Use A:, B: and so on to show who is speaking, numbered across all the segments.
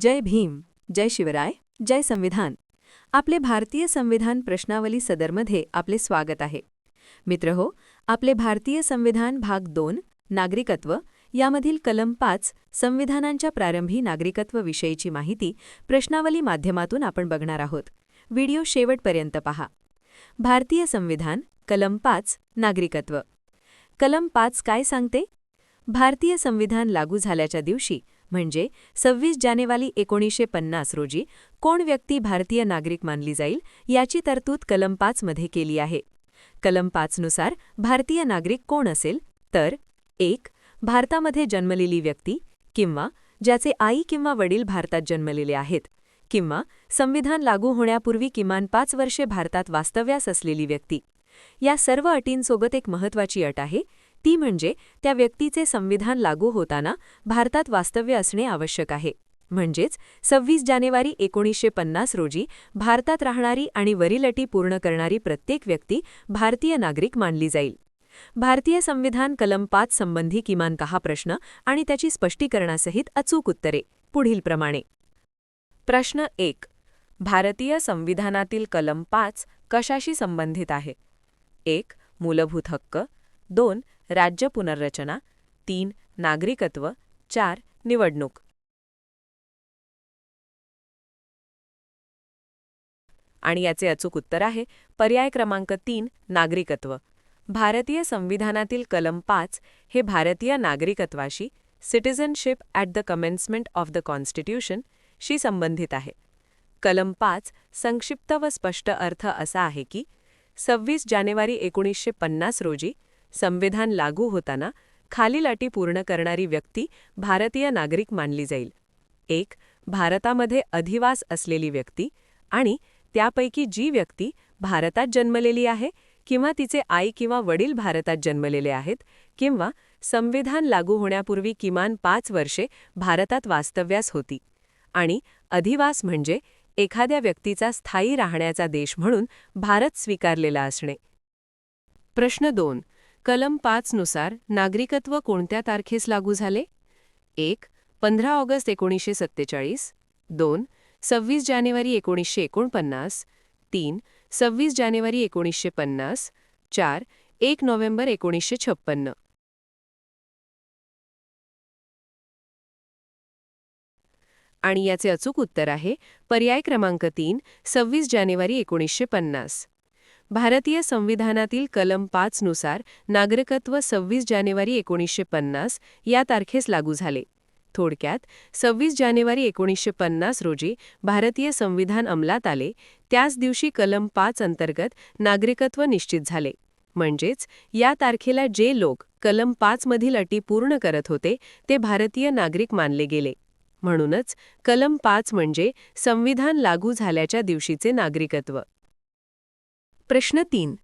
A: जय भीम जय शिवराय जय संविधान. आपले भारतीय संविधान प्रश्नावली सदरमध्ये आपले स्वागत आहे. मित्रहो आपले भारतीय संविधान भाग दोन नागरिकत्व यामधील कलम पाच संविधानांच्या प्रारंभी नागरिकत्व विषयीची माहिती प्रश्नावली माध्यमातून आपण बघणार आहोत. व्हिडिओ शेवटपर्यंत पहा. भारतीय संविधान कलम पाच नागरिकत्व. कलम पाच काय सांगते? भारतीय संविधान लागू झाल्याच्या दिवशी म्हणजे सव्वीस जानेवारी एकोणीसशे पन्नास रोजी कोण व्यक्ती भारतीय नागरिक मानली जाईल याची तरतूद कलम पाचमध्ये केली आहे. कलम पाचनुसार भारतीय नागरिक कोण असेल तर एक भारतामध्ये जन्मलेली व्यक्ती किंवा ज्याचे आई किंवा वडील भारतात जन्मलेले आहेत किंवा संविधान लागू होण्यापूर्वी किमान पाच वर्षे भारतात वास्तव्यास असलेली व्यक्ती. या सर्व अटींसोबत एक महत्त्वाची अट आहे ती म्हणजे त्या व्यक्तीचे संविधान लागू होताना भारतात वास्तव्य असणे आवश्यक आहे. म्हणजेच सव्वीस जानेवारी एकोणीसशे पन्नास रोजी भारतात राहणारी आणि वरील अटी पूर्ण करणारी प्रत्येक व्यक्ती भारतीय नागरिक मानली जाईल. भारतीय संविधान कलम पाच संबंधी किमान कहा प्रश्न आणि त्याची स्पष्टीकरणासहित अचूक उत्तरे. पुढीलप्रमाणे प्रश्न एक. भारतीय संविधानातील कलम पाच कशाशी संबंधित आहे? एक. मूलभूत हक्क. दोन. राज्य पुनर्रचना तीन नागरिकत्व चार निवडणूक. आणि याचे अचूक उत्तर आहे पर्याय क्रमांक तीन नागरिकत्व. भारतीय संविधानातील कलम पाच हे भारतीय नागरिकत्वाशी citizenship at the commencement of the constitution शी संबंधित आहे. कलम पाच संक्षिप्त व स्पष्ट अर्थ असा आहे की सव्वीस जानेवारी एकोणीसशे पन्नास रोजी संविधान लागू होताना खालील अटी पूर्ण करणारी व्यक्ती भारतीय नागरिक मानली जाईल. एक भारतामध्ये अधिवास असलेली व्यक्ती आणि त्यापैकी जी व्यक्ती भारतात जन्मलेली आहे किंवा तिचे आई किंवा वडील भारतात जन्मलेले आहेत किंवा संविधान लागू होण्यापूर्वी किमान पाच वर्षे भारतात वास्तव्यास होती आणि अधिवास म्हणजे एखाद्या व्यक्तीचा स्थायी राहण्याचा देश म्हणून भारत स्वीकारलेला असणे. प्रश्न दोन कलम पाचनुसार नागरिकत्व कोणत्या तारखेस लागू झाले? एक पंधरा ऑगस्ट एकोणीसशे सत्तेचाळीस. दोन सव्वीस जानेवारी एकोणीसशे एकोणपन्नास. तीन सव्वीस जानेवारी एकोणीसशे पन्नास. चार एक नोव्हेंबर एकोणीसशे छप्पन्न आणि याचे अचूक उत्तर आहे पर्याय क्रमांक तीन सव्वीस जानेवारी एकोणीसशे पन्नास. भारतीय संविधानातील कलम पाचनुसार नागरिकत्व सव्वीस जानेवारी एकोणीसशे पन्नास या तारखेस लागू झाले. थोडक्यात सव्वीस जानेवारी एकोणीसशे पन्नास रोजी भारतीय संविधान अंमलात आले त्याच दिवशी कलम पाच अंतर्गत नागरिकत्व निश्चित झाले. म्हणजेच या तारखेला जे लोक कलम पाचमधील अटी पूर्ण करत होते ते भारतीय नागरिक मानले गेले. म्हणूनच कलम पाच म्हणजे संविधान लागू झाल्याच्या दिवशीचे नागरिकत्व. प्रश्न तीन.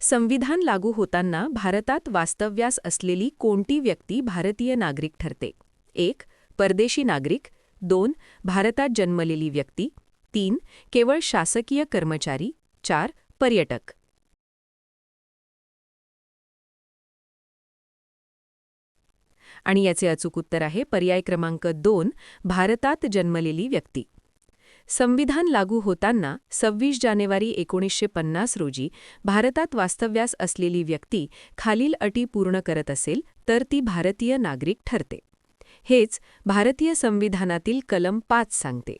A: संविधान लागू होताना भारतात वास्तव्यास असलेली कोणती व्यक्ती भारतीय नागरिक ठरते? एक परदेशी नागरिक. दोन भारतात जन्मलेली व्यक्ती. तीन केवळ शासकीय कर्मचारी. चार पर्यटक. आणि याचे अचूक उत्तर आहे पर्याय क्रमांक दोन भारतात जन्मलेली व्यक्ती. संविधान लागू होताना सव्वीस जानेवारी एकोणीसशे पन्नास रोजी भारतात वास्तव्यास असलेली व्यक्ती खालील अटी पूर्ण करत असेल तर ती भारतीय नागरिक ठरते. हेच भारतीय संविधानातील कलम पाच सांगते.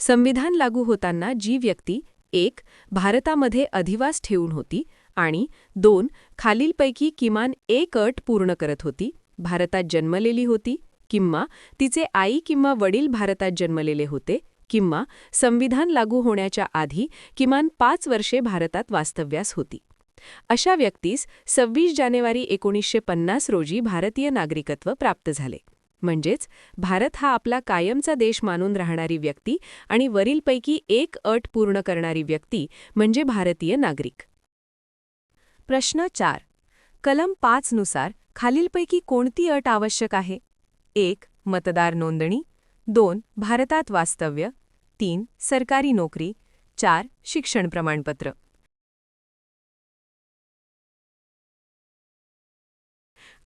A: संविधान लागू होताना जी व्यक्ती एक भारतामध्ये अधिवास ठेवून होती आणि दोन खालीलपैकी किमान एक अट पूर्ण करत होती भारतात जन्मलेली होती किंवा तिचे आई किंवा वडील भारतात जन्मलेले होते किंवा संविधान लागू होण्याच्या आधी किमान पाच वर्षे भारतात वास्तव्यास होती. अशा व्यक्तीस सव्वीस जानेवारी एकोणीसशे पन्नास रोजी भारतीय नागरिकत्व प्राप्त झाले. म्हणजेच भारत हा आपला कायमचा देश मानून राहणारी व्यक्ती आणि वरीलपैकी एक अट पूर्ण करणारी व्यक्ती म्हणजे भारतीय नागरिक. प्रश्न चार. कलम पाचनुसार खालीलपैकी कोणती अट आवश्यक आहे? एक. मतदार नोंदणी. दोन भारतात वास्तव्य तीन सरकारी नोकरी चार शिक्षण प्रमाणपत्र.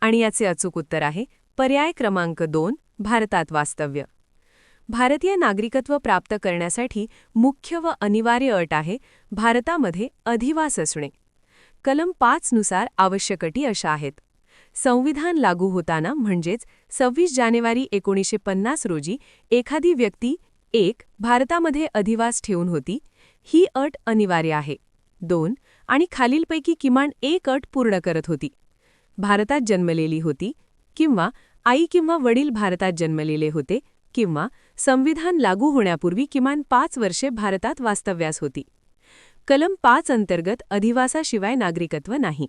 A: आणि याचे अचूक उत्तर आहे पर्याय क्रमांक दोन भारतात वास्तव्य.
B: भारतीय नागरिकत्व प्राप्त करण्यासाठी मुख्य व अनिवार्य अट आहे भारतामध्ये अधिवास असणे. कलम पाचनुसार आवश्यक अटी अशा आहेत. संविधान लागू होताना म्हणजेच सव्वीस जानेवारी एकोणीसशे पन्नास रोजी एखादी व्यक्ती एक भारतामध्ये अधिवास ठेवून होती ही अट अनिवार्य आहे. दोन आणि खालीलपैकी किमान एक अट पूर्ण करत होती. भारतात जन्मलेली होती किंवा आई किंवा वडील भारतात जन्मलेले होते किंवा संविधान लागू होण्यापूर्वी किमान पाच वर्षे भारतात वास्तव्यास होती. कलम पाच अंतर्गत अधिवासाशिवाय नागरिकत्व नाही.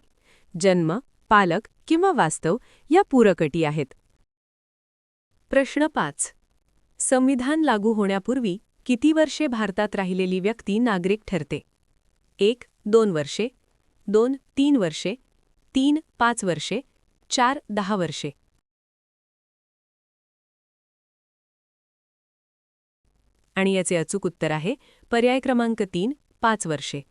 B: जन्म पालक किंवा वास्तव या पूरकटी आहेत. प्रश्न पाच. संविधान लागू होण्यापूर्वी किती वर्षे भारतात राहिलेली व्यक्ती नागरिक ठरते? एक दोन वर्षे दोन तीन वर्षे तीन पाच वर्षे चार दहा वर्षे. आणि याचे अचूक उत्तर आहे पर्याय क्रमांक तीन पाच वर्षे.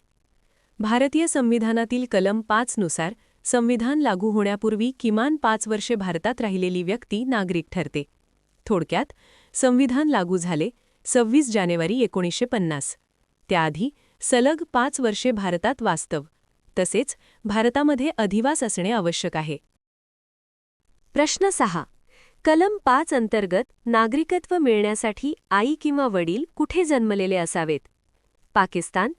B: भारतीय संविधानातील कलम पाच नुसार संविधान लागू होण्यापूर्वी किमान पाच वर्षे भारतात राहिलेली व्यक्ती नागरिक ठरते. थोडक्यात संविधान लागू झाले सव्वीस जानेवारी एकोणीसशे पन्नास. त्याआधी सलग पाच वर्षे भारतात वास्तव. तसेच भारतामध्ये अधिवास असणे आवश्यक आहे.
A: प्रश्न सहा. कलम पाच अंतर्गत नागरिकत्व मिळण्यासाठी आई किंवा वडील कुठे जन्मलेले असावेत? पाकिस्तान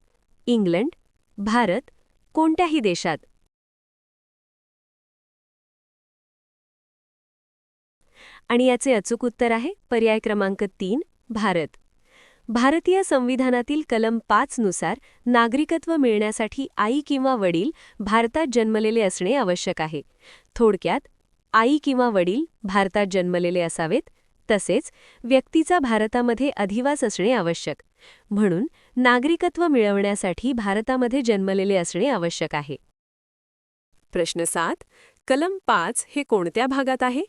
A: इंग्लंड भारत कोणत्याही देशात? आणि याचे अचूक उत्तर आहे पर्याय क्रमांक तीन भारत. भारतीय संविधानातील कलम पाच नुसार नागरिकत्व मिळण्यासाठी आई किंवा वडील भारतात जन्मलेले असणे आवश्यक आहे. थोडक्यात आई किंवा वडील भारतात जन्मलेले असावेत तसेच व्यक्तीचा भारतामध्ये अधिवास असणे आवश्यक. म्हणून नागरिकत्व मिळवण्यासाठी भारतामध्ये जन्मलेले असणे आवश्यक आहे.
B: प्रश्न सात कलम पाच हे कोणत्या भागात आहे?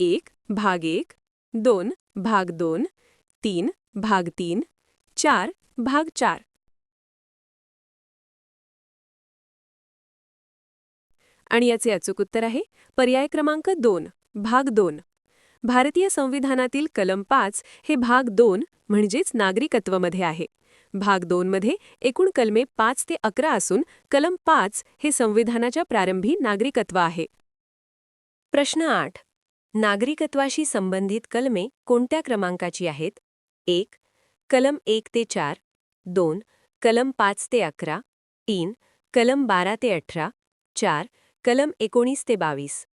B: एक भाग एक दोन भाग दोन तीन भाग तीन चार भाग चार. आणि याचे अचूक उत्तर आहे पर्याय क्रमांक दोन भाग दोन. भारतीय संविधानातील कलम पाच हे भाग दोन म्हणजेच नागरिकत्वमध्ये आहे. भाग दोनमध्ये एकूण कलमे पाच ते अकरा असून कलम पाच हे संविधानाच्या प्रारंभी नागरिकत्व आहे. प्रश्न आठ. नागरिकत्वाशी संबंधित कलमे कोणत्या क्रमांकाची आहेत? एक कलम एक ते चार दोन कलम पाच ते अकरा तीन कलम बारा ते अठरा चार कलम एकोणीस ते बावीस.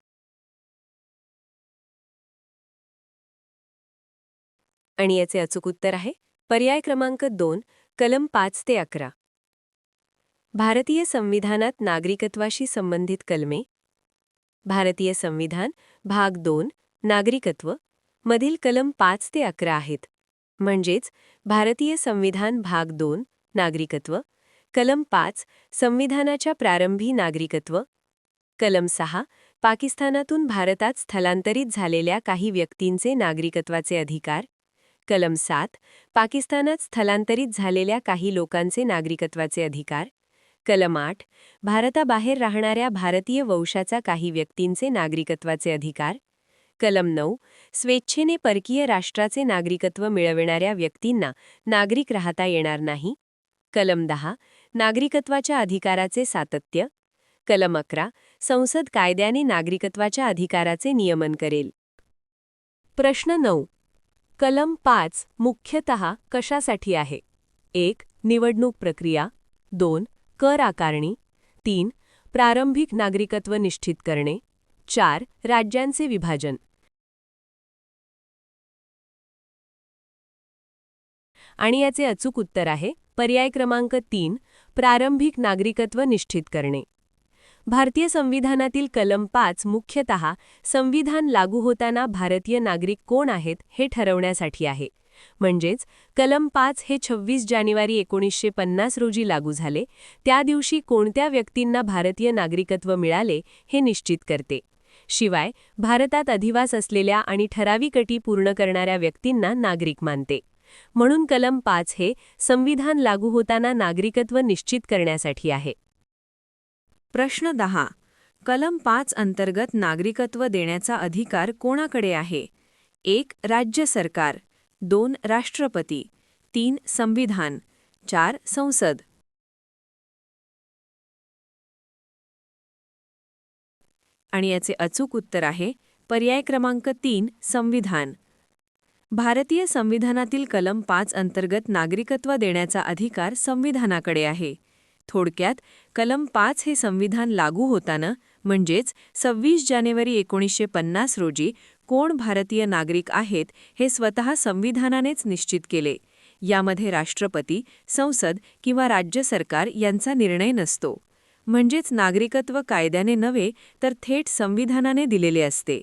B: आणि याचे अचूक उत्तर आहे पर्याय क्रमांक दोन कलम पाच ते अकरा. भारतीय संविधानात नागरिकत्वाशी संबंधित कलमे भारतीय संविधान भाग दोन नागरिकत्व मधील कलम पाच ते अकरा आहेत. म्हणजेच भारतीय संविधान भाग दोन नागरिकत्व कलम पाच संविधानाच्या प्रारंभी नागरिकत्व कलम सहा पाकिस्तानातून भारतात स्थलांतरित झालेल्या काही व्यक्तींचे नागरिकत्वाचे अधिकार कलम सात पाकिस्तानात स्थलांतरित झालेल्या काही लोकांचे नागरिकत्वाचे अधिकार कलम आठ भारताबाहेर राहणाऱ्या भारतीय वंशाचा काही व्यक्तींचे नागरिकत्वाचे अधिकार. कलम नऊ स्वेच्छेने परकीय राष्ट्राचे नागरिकत्व मिळविणाऱ्या व्यक्तींना नागरिक राहता येणार नाही. कलम दहा नागरिकत्वाच्या अधिकाराचे सातत्य. कलम अकरा संसद कायद्याने नागरिकत्वाच्या अधिकाराचे नियमन करेल. प्रश्न नऊ कलम पाच मुख्यतः कशासाठी आहे? एक निवडणूक प्रक्रिया. दोन कर आकारणी तीन प्रारंभिक नागरिकत्व निश्चित करणे चार राज्यांचे विभाजन. आणि याचे अचूक उत्तर आहे पर्याय क्रमांक तीन प्रारंभिक नागरिकत्व निश्चित करणे. भारतीय संविधानातील कलम पाच मुख्यतः संविधान लागू होताना भारतीय नागरिक कोण आहेत हे ठरवण्यासाठी आहे. म्हणजेच कलम पाच हे छव्वीस जानेवारी एकोणीसशे पन्नास रोजी लागू झाले त्या दिवशी कोणत्या व्यक्तींना भारतीय नागरिकत्व मिळाले हे निश्चित करते. शिवाय भारतात अधिवास असलेल्या आणि ठराविक अटी पूर्ण करणाऱ्या व्यक्तींना नागरिक मानते. म्हणून कलम पाच हे संविधान लागू होताना नागरिकत्व निश्चित करण्यासाठी आहे.
A: प्रश्न दहा. कलम पाच अंतर्गत नागरिकत्व देण्याचा अधिकार कोणाकडे आहे? एक राज्य सरकार. दोन राष्ट्रपती तीन संविधान चार संसद. आणि याचे अचूक उत्तर आहे पर्याय क्रमांक तीन संविधान. भारतीय संविधानातील कलम पाच अंतर्गत नागरिकत्व देण्याचा अधिकार संविधानाकडे आहे. थोडक्यात कलम पाच हे संविधान लागू होताना म्हणजेच सव्वीस जानेवारी एकोणीसशे पन्नास रोजी कोण भारतीय नागरिक आहेत हे स्वतः संविधानानेच निश्चित केले. यामध्ये राष्ट्रपती संसद किंवा राज्य सरकार यांचा निर्णय नसतो. म्हणजेच नागरिकत्व कायद्याने नव्हे तर थेट संविधानाने दिलेले असते.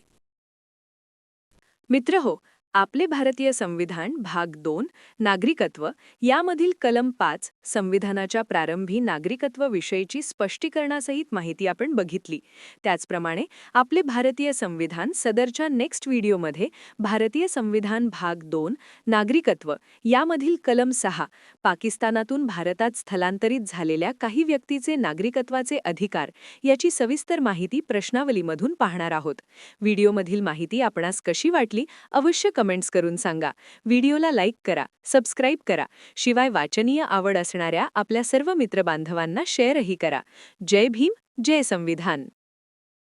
B: मित्र हो आपले भारतीय संविधान भाग दोन नागरिकत्व यामधील कलम पाच संविधानाच्या प्रारंभी नागरिकत्व विषयीची स्पष्टीकरणासहित माहिती आपण बघितली. त्याचप्रमाणे आपले भारतीय संविधान सदरच्या नेक्स्ट व्हिडिओमध्ये भारतीय संविधान भाग दोन नागरिकत्व यामधील कलम सहा पाकिस्तानातून भारतात स्थलांतरित झालेल्या काही व्यक्तीचे नागरिकत्वाचे अधिकार याची सविस्तर माहिती प्रश्नावलीमधून पाहणार आहोत. व्हिडिओमधील माहिती आपणास कशी वाटली अवश्य कमेंट्स करून सांगा. व्हिडिओला लाईक करा सबस्क्राईब करा. शिवाय वाचनीय आवड असणाऱ्या आपल्या सर्व मित्रबांधवांना शेअरही करा. जय भीम जय संविधान.